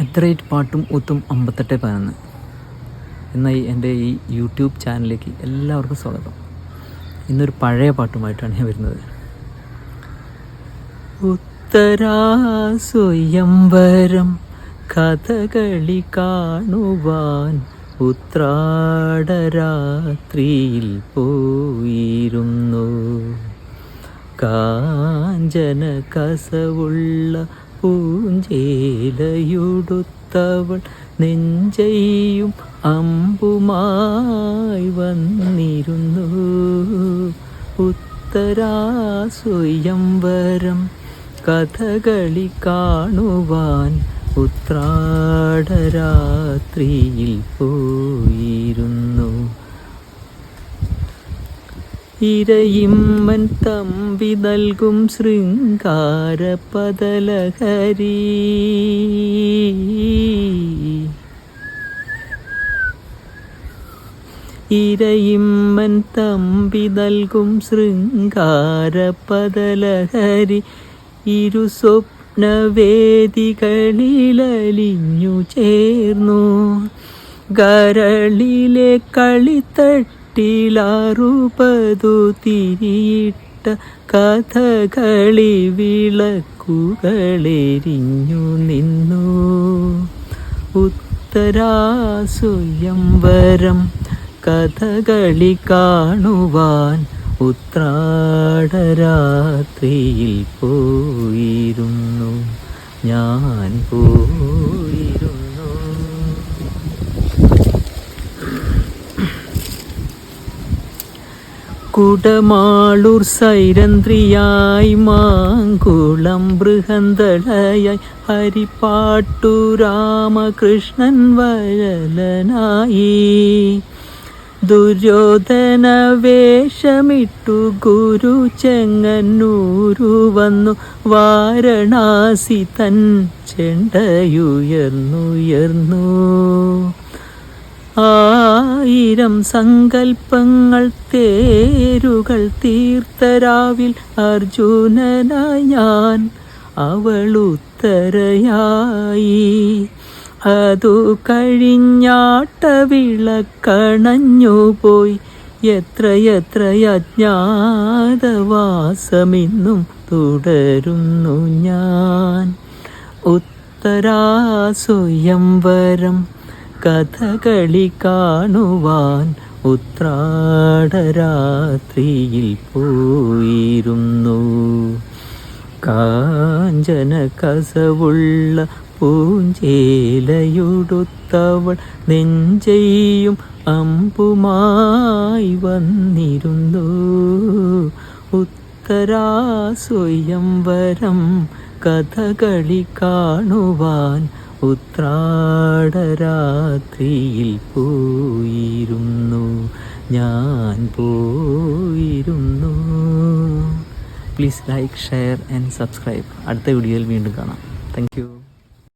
At പാട്ടും ഒത്തും അമ്പത്തെട്ട് പതിനൊന്ന്. എന്ന ഈ എന്റെ ഈ യൂട്യൂബ് ചാനലിലേക്ക് എല്ലാവർക്കും സ്വാഗതം. ഇന്നൊരു പഴയ പാട്ടുമായിട്ടാണ് ഞാൻ വരുന്നത്. ഉത്തരാ സ്വയംവരം കഥകളി കാണുവാൻ ഉത്രാടരാത്രിയിൽ പോയിരുന്നു. കാഞ്ചന കസവുള്ള പൂഞ്ചേലയുടുത്തവൾ നെഞ്ചെയും അമ്പുമായി വന്നിരുന്നു. ഉത്തരാസ്വയംവരം കഥകളി കാണുവാൻ ഉത്രാടരാത്രിയിൽ പോയിരുന്നു. ഇരയിമ്മൻ തമ്പി നൽകും ശൃംഗാരപതലഹരി ഇരയിമ്മൻ തമ്പി നൽകും ശൃംഗാരപതലഹരി ഇരു സ്വപ്നവേദികളിലലിഞ്ഞു ചേർന്നു. ഗരളിലെ കളിത്തട്ടിലാറുപതു തിരിയിട്ട കഥകളി വിളക്കുകളെരിഞ്ഞു നിന്നു. ഉത്തരാസുയം വരം കഥകളി കാണുവാൻ ഉത്രാടരാത്രിയിൽ പോയിരുന്നു. ഞാൻ പോയിരുന്നു കുടമാളൂർ സൈരന്ത്രിയായി മാങ്കുളം ബൃഹന്തളയായി ഹരിപ്പാട്ടു രാമകൃഷ്ണൻ വഴലനായി ദുര്യോധന വേഷമിട്ടു ഗുരു ചെങ്ങന്നൂരു വന്നു വാരണാസി തൻ ചെണ്ടയുയർന്നുയർന്നു. ആയിരം സങ്കൽപ്പങ്ങൾ തേരുകൾ തീർത്തരാവിൽ അർജുനനായി ഞാൻ അവളുത്തരയായി അതു കഴിഞ്ഞാട്ട വിളക്കണഞ്ഞു പോയി. എത്രയെത്ര അജ്ഞാതവാസമിന്നും തുടരുന്നു ഞാൻ. ഉത്തരാ സ്വയംവരം കഥകളി കാണുവാൻ ഉത്രാടരാത്രിയിൽ പോയിരുന്നു. കാഞ്ചന കസവുള്ള പൂഞ്ചേലയുടുത്തവൾ നെഞ്ചെയ്യും അമ്പുമായി വന്നിരുന്നു. ഉത്തരാ സ്വയംവരം കഥകളി കാണുവാൻ ഉത്രാടരാത്രിയിൽ പോയിരുന്നു. ഞാൻ പോയിരുന്നു. Please like share and subscribe അടുത്ത വീഡിയോയിൽ വീണ്ടും കാണാം. താങ്ക്